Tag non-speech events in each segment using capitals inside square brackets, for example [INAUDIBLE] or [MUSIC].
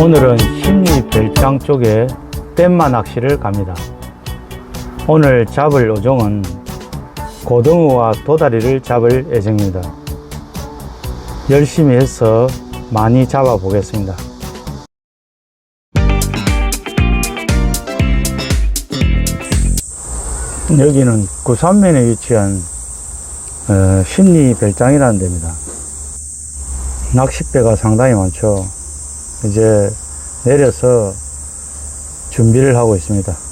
오늘은 심리 별장 쪽에 댐마 낚시를 갑니다. 오늘 잡을 어종은 고등어와 도다리를 잡을 예정입니다. 열심히 해서 많이 잡아 보겠습니다. 여기는 구산면에 위치한 어, 심리 별장이라는 데입니다. 낚싯배가 상당히 많죠. 이제 내려서 준비를 하고 있습니다.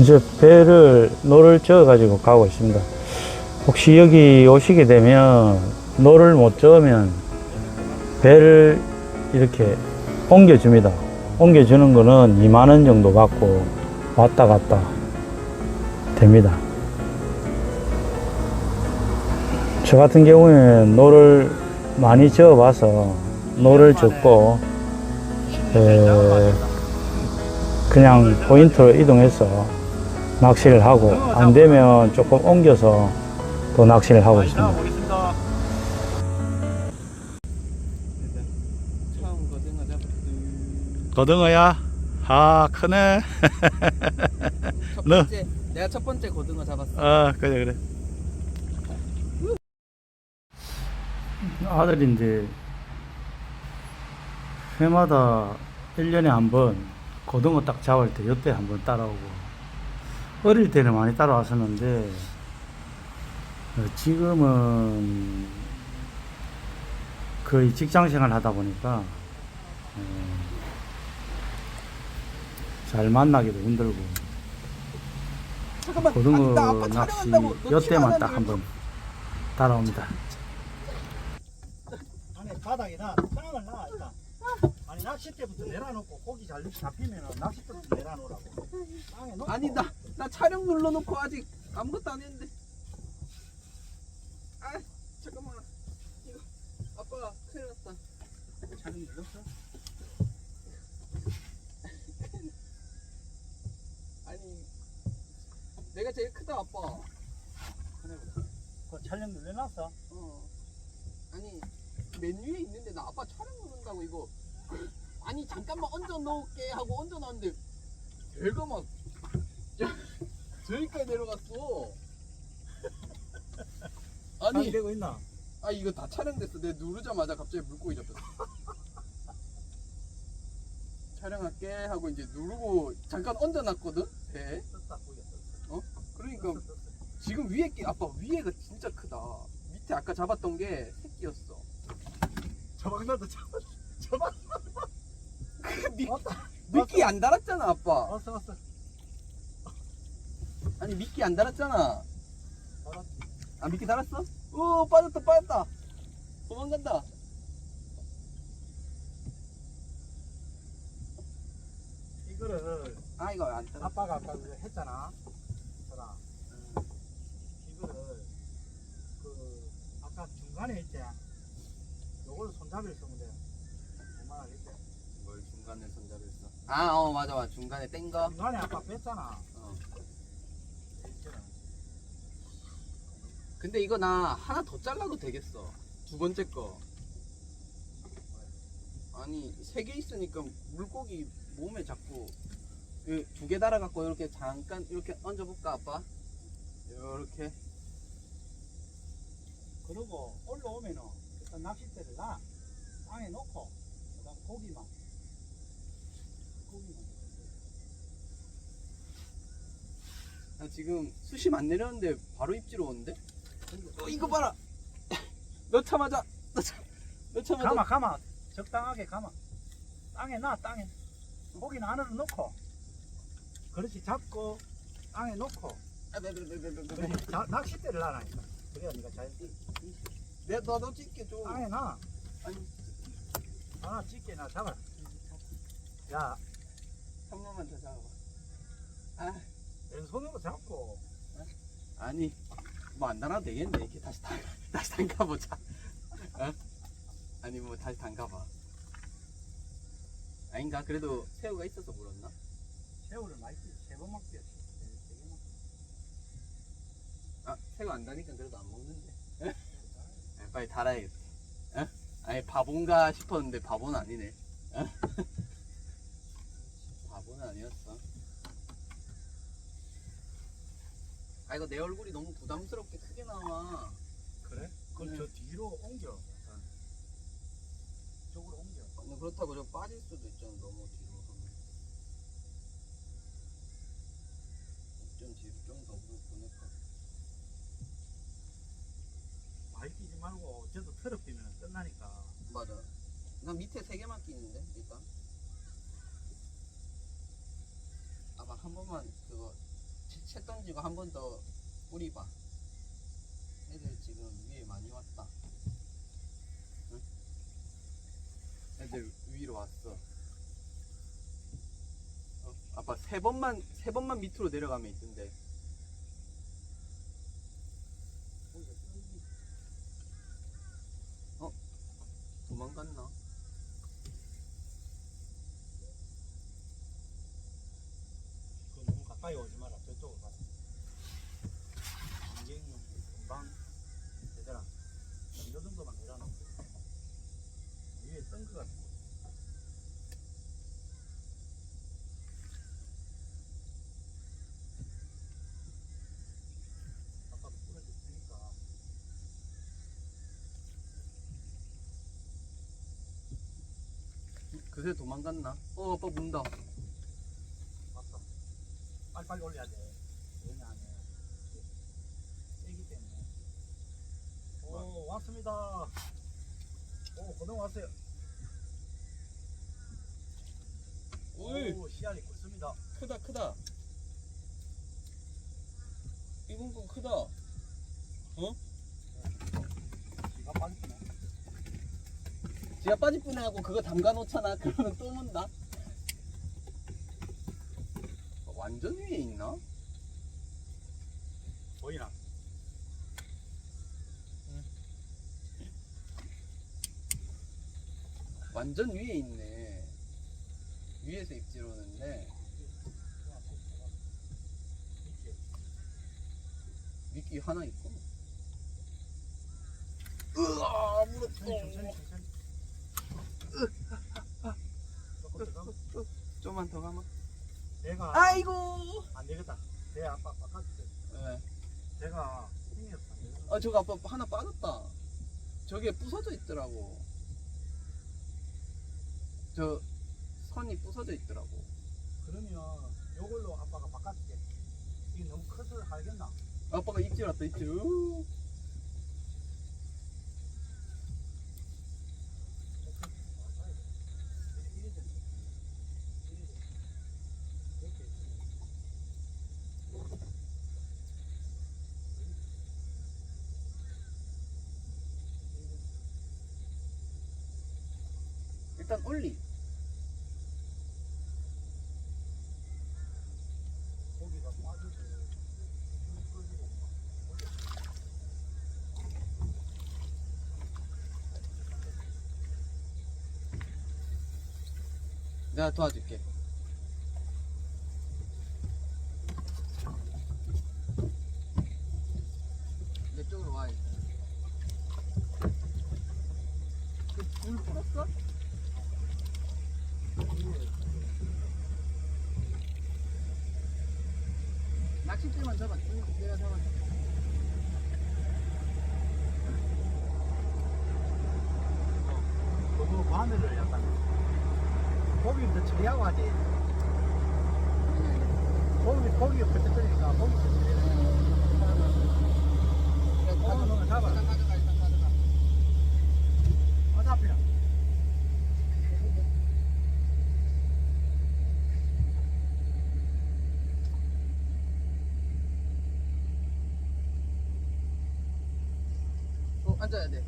이제 배를 노를 저어 가지고 가고 있습니다. 혹시 여기 오시게 되면 노를 못 저으면 배를 이렇게 옮겨줍니다. 옮겨주는 거는 2만 원 정도 받고 왔다 갔다 됩니다. 저 같은 경우에는 노를 많이 저어 봐서 노를 젓고 에, 그냥 포인트로 이동해서 낚시를 하고 안 되면 조금 옮겨서 또 낚시를 하고 있습니다. 고등어야? 아 크네. 첫 너. 번째 내가 첫 번째 고등어 잡았어. 아 그래 그래. 아들인데 해마다 1년에 한 번 고등어 딱 잡을 때 이때 한 번 따라오고 어릴 때는 많이 따라왔었는데 어, 지금은 거의 직장 생활 하다 보니까 어, 잘 만나기도 힘들고 잠깐만. 고등어 낚시 여때만 딱 하나 한번 따라옵니다. 바닥에다 땅을 놔 아니 낚싯대부터 내려놓고 고기 잘 잡히면 낚싯대부터 내려놓으라고 땅에 놓고 아니 나 나 촬영 눌러놓고 아직 아무것도 안 했는데. 아 잠깐만. 이거 아빠 큰일 났다. 촬영 눌렀어? 아니 내가 제일 크다 아빠. 그 촬영 눌러놨어? 어. 아니 맨 위에 있는데 나 아빠 촬영 누른다고 이거. 아니 잠깐만 얹어 놓을게 하고 얹어 놨는데 배가 막 저기까지 내려갔어. 잘 [LAUGHS] 아니 되고 있나? 아 이거 다 촬영됐어. 내가 누르자마자 갑자기 물고기 잡혔어. [LAUGHS] 촬영할게 하고 이제 누르고 잠깐 얹어놨거든 배. 썼어 그러니까 지금 위에 게 아빠 위에가 진짜 크다. 밑에 아까 잡았던 게 새끼였어. 저박나도 잡아 미, 왔다 미끼 안 달았잖아 아빠. 왔어 왔어 아니 미끼 안 달았잖아. 알았지. 아 미끼 달았어? 오 빠졌다 빠졌다. 도망간다. 이거를 아 이거 안 달았어. 아빠가 아까 그거 했잖아 저랑 이거를 그 아까 중간에 있지 요걸 손잡이를 쓰면 돼 중간에 손잡을 써? 아어 맞아 맞아 중간에 뗀 거. 중간에 아까 뺐잖아 어. 근데 이거 나 하나 더 잘라도 되겠어. 두 번째 거. 아니 세 개 있으니까 물고기 몸에 자꾸 두 개 달아갖고 이렇게 잠깐 이렇게 얹어볼까 아빠? 이렇게 그리고 올라오면은 일단 낚싯대를 놔 땅에 놓고 그다음 고기만 나 지금 수심 안 내렸는데 바로 입질 오는데? 어 이거 봐라 [LAUGHS] 넣자마자 넣자, 넣자마자 가마 가마 적당하게 가마 땅에 놔 땅에 고기는 안으로 넣고 그렇지 잡고 땅에 놓고 아, 네, 네, 네, 네, 네, 네. 그렇지 자, 낚싯대를 놔라니까 그래야 네가 잘 내 나도 찍게 좀. 땅에 놔. 아니 하나 찍게 나 잡아. 야, 한 번만 더 잡아봐. 아 왼손으로 잡고. 아니 뭐 안 달아도 되겠네. 이렇게 다시 담 [LAUGHS] 다시 담가보자. 어? 아니 뭐 다시 담가봐. 아닌가? 그래도 새우가 있어서 물었나? 새우를 많이. 세번 먹지. 아 새우 안 다니까 그래도 안 먹는데. 아, 빨리 달아야겠다. 어? 아니 바본가 싶었는데 바보는 아니네. 어? [LAUGHS] 아니었어. 아 이거 내 얼굴이 너무 부담스럽게 크게 나와. 그래? 그럼 네. 저 뒤로 옮겨. 약간. 쪽으로 옮겨. 근데 그렇다고 저 빠질 수도 있잖아 너무 뒤로 하면. 좀 뒤로 좀더 보낼까? 많이 끼지 말고 저도 트럽히면 끝나니까. 맞아. 난 밑에 세 개만 끼는데 일단. 아마 한 번만 그거 채, 채 던지고 한 번더 뿌리봐. 애들 지금 위에 많이 왔다. 응? 애들 위로 왔어. 어? 아빠 세 번만 세 번만 밑으로 내려가면 있던데. 도망갔나? 그 너무 가까이 오지 마라. 저쪽으로 가라. 인경용 금방 얘들아. 이 정도만 내려놓고. 위에 뜬거 같고. 아까도 뿌려줬으니까. 그새 도망갔나? 어 아빠 문다. 맞다. 빨리빨리 올려야 돼. 왜냐하면 세기 때문에. 오 왔습니다. 오 고등 왔어요. 오이 오 씨알이 굵습니다. 크다 크다. 이건 건 크다. 지가 빠지네. 지가 빠질 뻔해 하고 그거 담가 놓잖아. [LAUGHS] 그러면 또 문다. 완전 위에 있나? 보이나? 완전 위에 있네. 위에서 입질 오는데 미끼 하나 있고. 으아 물었어. 천천히 천천히 천천히. 조금 더 가면. 좀만 더 가면. 내가 아이고. 안 되겠다. 내 아빠 바꿔줄게. 네. 내가 힘이 되겠다. 아 저거 아빠 하나 빠졌다. 저게 부서져 있더라고. 저 선이 부서져 있더라고. 그러면 요걸로 아빠가 바꿔줄게. 이게 너무 커서 알겠나? 아빠가 입질 왔다 입질. 으. 일단 올리. 내가 도와줄게. 내 쪽으로 와. 그불 풀었어? 낚싯대만 잡아. 줄 내가 잡아. 그거 바늘을 약간 고기부터 처리하고 하지 고기, 고기가 벌떡 끓으니까 고기부터 처리해 고기 넣으면 잡아 일단 가져가. 일단 가져가. 어차피 어, 어, 앉아야 돼.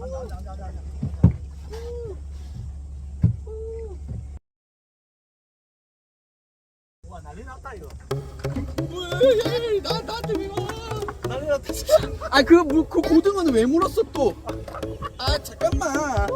앉아 앉아 앉아 앉아. 앉아. 와 난리 났다 이거. 뭐야, 나 나한테 왜 와? 난리 났다. 진짜. 아, 그, 물- 그 고등어는 왜 물었어 또? 아, 잠깐만.